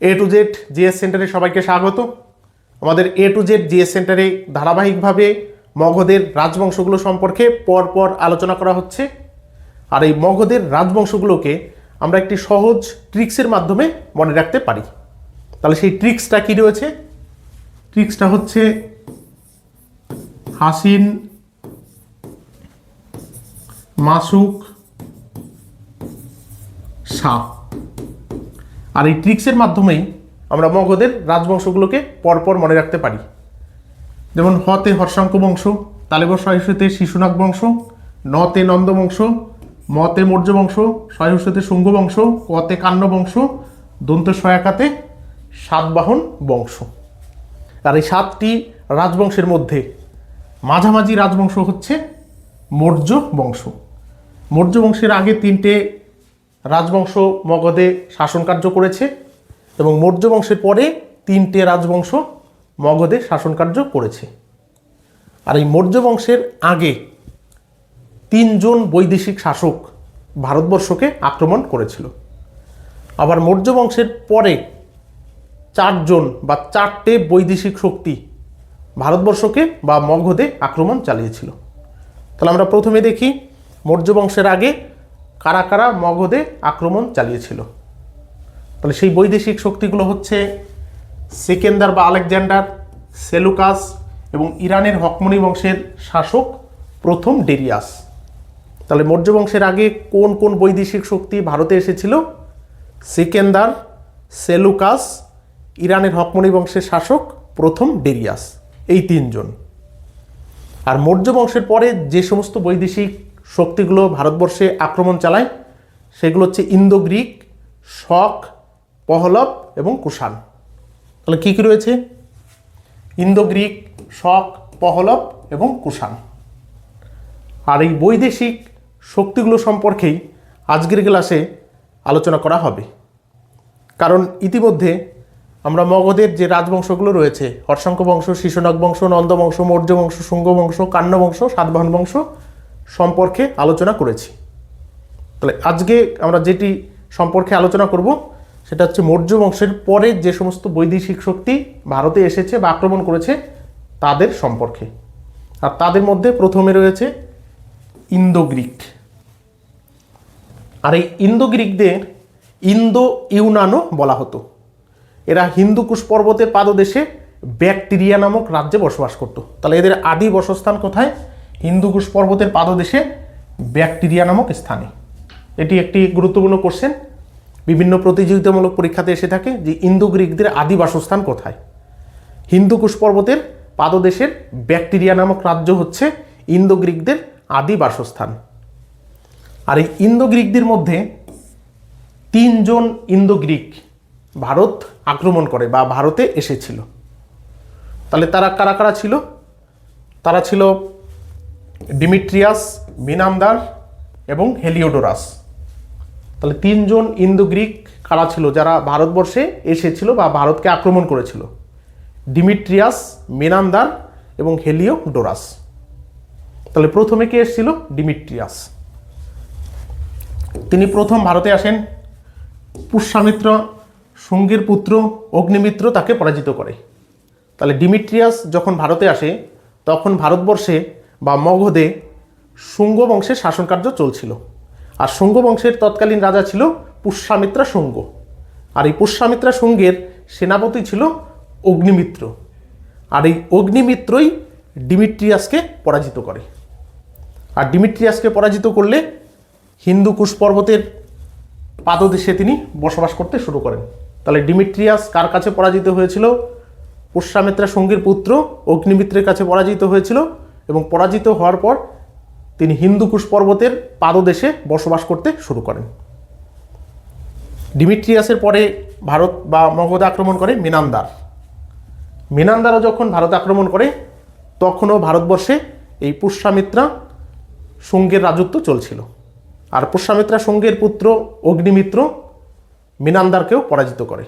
A to Z GS সেন্টারে সবাইকে স্বাগত। আমাদের এ টু জেড জিএস সেন্টারে ধারাবাহিকভাবে মগধের রাজবংশগুলো সম্পর্কে পরপর আলোচনা করা হচ্ছে। আর এই মগধের রাজবংশগুলোকে আমরা একটি সহজ ট্রিক্সের মাধ্যমে মনে রাখতে পারি। তাহলে সেই ট্রিক্সটা কী রয়েছে? ট্রিক্সটা হচ্ছে হাসিন, মাসুক, সাপ। আর এই ট্রিক্সের মাধ্যমেই আমরা মগধের রাজবংশগুলোকে পরপর মনে রাখতে পারি। যেমন হতে হর্ষাঙ্ক বংশ, তালেব সহিষ্ণুতে শিশুনাগ বংশ, নতে নন্দ বংশ, মতে মৌর্য বংশ, সহিষ্ণুতে শুঙ্গ বংশ, কতে কান্ন বংশ, দন্ত সয়াকাতে সাতবাহন বংশ। আর এই সাতটি রাজবংশের মধ্যে মাঝামাঝি রাজবংশ হচ্ছে মৌর্য বংশ। মৌর্য বংশের আগে তিনটে রাজবংশ মগধে শাসন কার্য করেছে এবং মৌর্য বংশের পরে তিনটে রাজবংশ মগধে শাসন কার্য করেছে। আর এই মৌর্য বংশের আগে তিনজন বৈদেশিক শাসক ভারতবর্ষকে আক্রমণ করেছিল। আবার মৌর্য বংশের পরে চারজন বা চারটে বৈদেশিক শক্তি ভারতবর্ষকে বা মগধে আক্রমণ চালিয়েছিল। তাহলে আমরা প্রথমে দেখি মৌর্য বংশের আগে কারা কারা মগধে আক্রমণ চালিয়েছিল? তাহলে সেই বৈদেশিক শক্তিগুলো হচ্ছে সেকেন্দার বা আলেকজান্ডার, সেলুকাস এবং ইরানের হকমনি বংশের শাসক প্রথম ডেরিয়াস। তাহলে মৌর্য বংশের আগে কোন কোন বৈদেশিক শক্তি ভারতে এসেছিল? সেকেন্দার, সেলুকাস, ইরানের হকমনি বংশের শাসক প্রথম ডেরিয়াস, এই তিনজন। আর মৌর্য বংশের পরে যে সমস্ত বৈদেশিক শক্তিগুলো ভারতবর্ষে আক্রমণ চালায়, সেগুলো হচ্ছে ইন্দো গ্রিক শক পহলব এবং কুষাণ। তাহলে কী কী রয়েছে? ইন্দো গ্রিক শক পহলব এবং কুষাণ। আর এই বৈদেশিক শক্তিগুলো সম্পর্কেই আজকের ক্লাসে আলোচনা করা হবে। কারণ ইতিমধ্যে আমরা মগধের যে রাজবংশগুলো রয়েছে হর্ষাঙ্ক বংশ শিশুনাগ বংশ, নন্দ বংশ, মৌর্য বংশ, শুঙ্গ বংশ কান্ন বংশ, সাতবাহন বংশ সম্পর্কে আলোচনা করেছি। তাহলে আজকে আমরা যেটি সম্পর্কে আলোচনা করব, সেটা হচ্ছে মৌর্য বংশের পরে যে সমস্ত বৈদেশিক শক্তি ভারতে এসেছে বা আক্রমণ করেছে, তাদের সম্পর্কে। আর তাদের মধ্যে প্রথমে রয়েছে ইন্দো গ্রিক আর এই ইন্দো গ্রিকদের ইন্দো ইউনানো বলা হতো। এরা হিন্দুকুশ পর্বতের পাদদেশে ব্যাকটেরিয়া নামক রাজ্যে বসবাস করত। তাহলে এদের আদি বসস্থান কোথায়? হিন্দুকুশ পর্বতের পাদদেশে ব্যাকটেরিয়া নামক স্থানে। এটি একটি গুরুত্বপূর্ণ কোশ্চেন বিভিন্ন প্রতিযোগিতামূলক পরীক্ষাতে এসে থাকে যে ইন্দো গ্রিকদের আদি বাসস্থান কোথায়। হিন্দুকুশ পর্বতের পাদদেশের ব্যাকটেরিয়া নামক রাজ্য হচ্ছে ইন্দো গ্রিকদের আদি বাসস্থান। আর এই ইন্দো গ্রিকদের মধ্যে তিনজন ইন্দো গ্রিক ভারত আক্রমণ করে বা ভারতে এসেছিল। তাহলে তারা কারা কারা ছিল? তারা ছিল ডিমিট্রিয়াস মিনামদার এবং হেলিওডোরাস। তাহলে তিনজন ইন্দো গ্রিক কারা ছিল? যারা ভারতবর্ষে এসেছিল বা ভারতকে আক্রমণ করেছিল। ডিমিট্রিয়াস মিনামদার এবং হেলিওডোরাস। তাহলে প্রথমে কে এসেছিল? ডিমিট্রিয়াস। তিনি প্রথম ভারতে আসেন। পুষ্যামিত্র শুঙ্গের পুত্র অগ্নিমিত্র তাকে পরাজিত করে। তাহলে ডিমিট্রিয়াস যখন ভারতে আসে, তখন ভারতবর্ষে বা মগধে শুঙ্গ বংশের শাসনকার্য চলছিল। আর শুঙ্গ বংশের তৎকালীন রাজা ছিল পুষ্যামিত্রা শুঙ্গ। আর এই পুষ্যামিত্রা শুঙ্গের সেনাপতি ছিল অগ্নিমিত্র। আর এই অগ্নিমিত্রই ডিমিট্রিয়াসকে পরাজিত করে। আর ডিমিট্রিয়াসকে পরাজিত করলে হিন্দুকুশ পর্বতের পাদদেশে তিনি বসবাস করতে শুরু করেন। তাহলে ডিমিট্রিয়াস কার কাছে পরাজিত হয়েছিল? পুষ্যামিত্রা সঙ্গীর পুত্র অগ্নিমিত্রের কাছে পরাজিত হয়েছিল এবং পরাজিত হওয়ার পর তিনি হিন্দুকুশ পর্বতের পাদদেশে বসবাস করতে শুরু করেন। ডিমিট্রিয়াসের পরে ভারত বা মগধ আক্রমণ করে মিনান্দার। মিনান্দারও যখন ভারত আক্রমণ করে, তখনও ভারতবর্ষে এই পুষ্যামিত্রা সঙ্গের রাজত্ব চলছিল। আর পুষ্যামিত্রা সঙ্গের পুত্র অগ্নিমিত্র মিনান্দারকেও পরাজিত করে।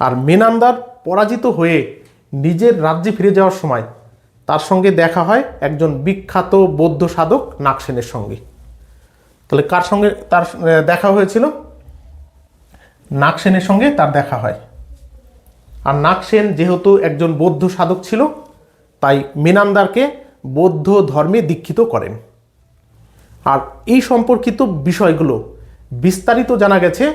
আর মিনান্দার পরাজিত হয়ে নিজের রাজ্যে ফিরে যাওয়ার সময় তার সঙ্গে দেখা হয় একজন বিখ্যাত বৌদ্ধ সাধক নাগসেনের সঙ্গে। তাহলে কার সঙ্গে তার দেখা হয়েছিল? নাগসেনের সঙ্গে তার দেখা হয়। আর নাগসেন যেহেতু একজন বৌদ্ধ সাধক ছিল, তাই মেনান্দারকে বৌদ্ধ ধর্মে দীক্ষিত করেন। আর এই সম্পর্কিত বিষয়গুলো বিস্তারিত জানা গেছে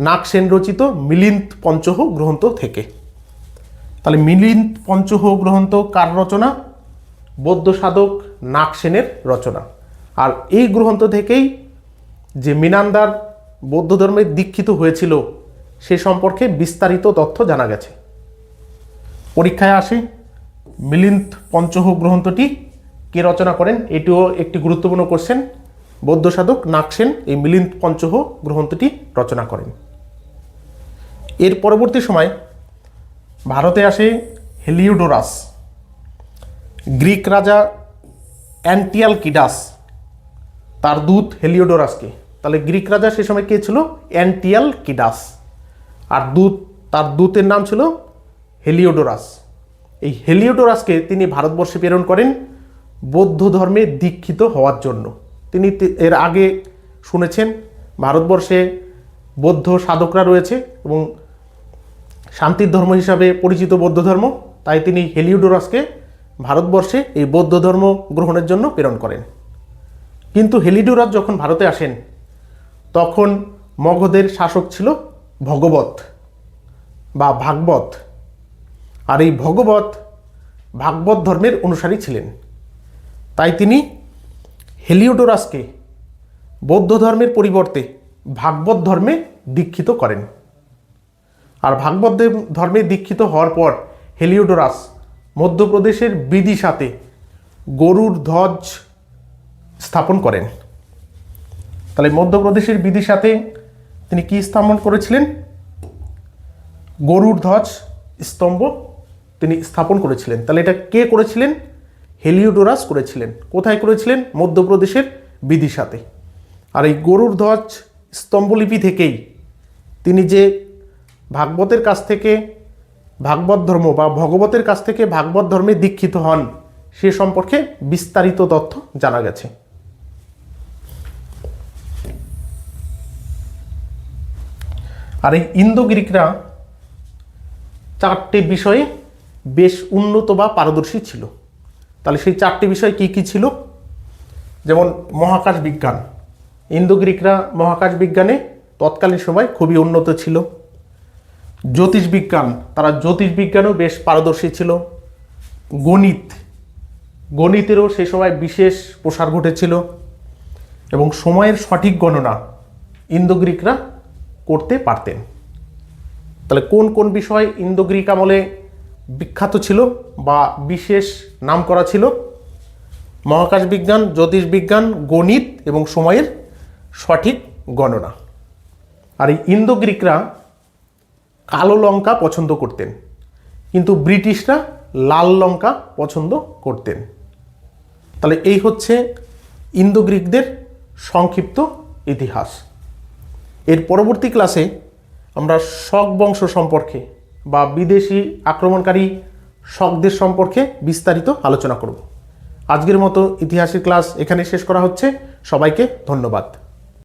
নাগসেন রচিত মিলিন্দ পঞ্চহ গ্রন্থ থেকে। তাহলে মিলিন্দ পঞ্চহ গ্রন্থ কার রচনা? বৌদ্ধ সাধক নাগসেনের রচনা। আর এই গ্রন্থ থেকেই যে মিনান্দার বৌদ্ধ ধর্মে দীক্ষিত হয়েছিল, সে সম্পর্কে বিস্তারিত তথ্য জানা গেছে। পরীক্ষায় আসে মিলিন্দ পঞ্চহ গ্রন্থটি কে রচনা করেন? এটিও একটি গুরুত্বপূর্ণ কোশ্চেন বৌদ্ধ সাধক নাগসেন এই মিলিন্দ পঞ্চহ গ্রন্থটি রচনা করেন। এর পরবর্তী সময় ভারতে আসে হেলিউডোরাস গ্রিক রাজা অ্যান্টিয়াল কিডাস তার দূত হেলিওডোরাসকে। তাহলে গ্রিক রাজা সে সময় কে ছিল? অ্যান্টিয়াল কিডাস আর দূত, তার দূতের নাম ছিল হেলিওডোরাস। এই হেলিওডোরাসকে তিনি ভারতবর্ষে প্রেরণ করেন বৌদ্ধ ধর্মে দীক্ষিত হওয়ার জন্য। তিনি এর আগে শুনেছেন, ভারতবর্ষে বৌদ্ধ সাধকরা রয়েছে এবং শান্তির ধর্ম হিসাবে পরিচিত বৌদ্ধ ধর্ম, তাই তিনি হেলিউডোরাসকে ভারতবর্ষে এই বৌদ্ধ ধর্ম গ্রহণের জন্য প্রেরণ করেন। কিন্তু হেলিডোরাস যখন ভারতে আসেন, তখন মগধের শাসক ছিল ভগবত বা ভাগবত। আর এই ভগবত ভাগবত ধর্মের অনুসারী ছিলেন। তাই তিনি হেলিওডোরাসকে বৌদ্ধ ধর্মের পরিবর্তে ভাগবত ধর্মে দীক্ষিত করেন। আর ভাগবত ধর্মে দীক্ষিত হওয়ার পর হেলিওডোরাস মধ্যপ্রদেশের বিদিশাতে গরুর ধ্বজ স্থাপন করেন। তাহলে মধ্যপ্রদেশের বিদিশাতে তিনি কি স্থাপন করেছিলেন? গরুর ধ্বজ স্তম্ভ তিনি স্থাপন করেছিলেন। তাহলে এটা কে করেছিলেন? হেলিওডোরাস করেছিলেন। কোথায় করেছিলেন? মধ্যপ্রদেশের বিদিশাতে। আর এই গরুর ধ্বজ স্তম্ভলিপি থেকেই তিনি যে ভাগবতের কাছ থেকে, ভাগবত ধর্ম বা ভগবতের কাছ থেকে ভাগবত ধর্মে দীক্ষিত হন, সে সম্পর্কে বিস্তারিত তথ্য জানা গেছে। আর এই ইন্দো গ্রিকরা চারটে বিষয়ে বেশ উন্নত বা পারদর্শী ছিল। তাহলে সেই চারটি বিষয় কি কি ছিল? যেমন মহাকাশ বিজ্ঞান। ইন্দো গ্রিকরা মহাকাশ বিজ্ঞানে তৎকালীন সময় খুবই উন্নত ছিল। জ্যোতিষ বিজ্ঞান তারা জ্যোতিষ বিজ্ঞানেও বেশ পারদর্শী ছিল। গণিত, গণিতেরও সেই সময় বিশেষ প্রসার ঘটেছিল এবং সময়ের সঠিক গণনা ইন্দো গ্রিকরা করতে পারতেন। তাহলে কোন কোন বিষয় ইন্দো গ্রিক আমলে বিখ্যাত ছিল বা বিশেষ নাম করা ছিল? মহাকাশ বিজ্ঞান জ্যোতিষ বিজ্ঞান গণিত এবং সময়ের সঠিক গণনা। আর এই ইন্দো গ্রিকরা কালো লঙ্কা পছন্দ করতেন। কিন্তু ব্রিটিশরা লাল লঙ্কা পছন্দ করতেন। তাহলে এই হচ্ছে ইন্দো গ্রিকদের সংক্ষিপ্ত ইতিহাস। এর পরবর্তী ক্লাসে আমরা শক বংশ সম্পর্কে বা বিদেশি আক্রমণকারী শকদের সম্পর্কে বিস্তারিত আলোচনা করব। আজকের মতো ইতিহাসের ক্লাস এখানে শেষ করা হচ্ছে। সবাইকে ধন্যবাদ।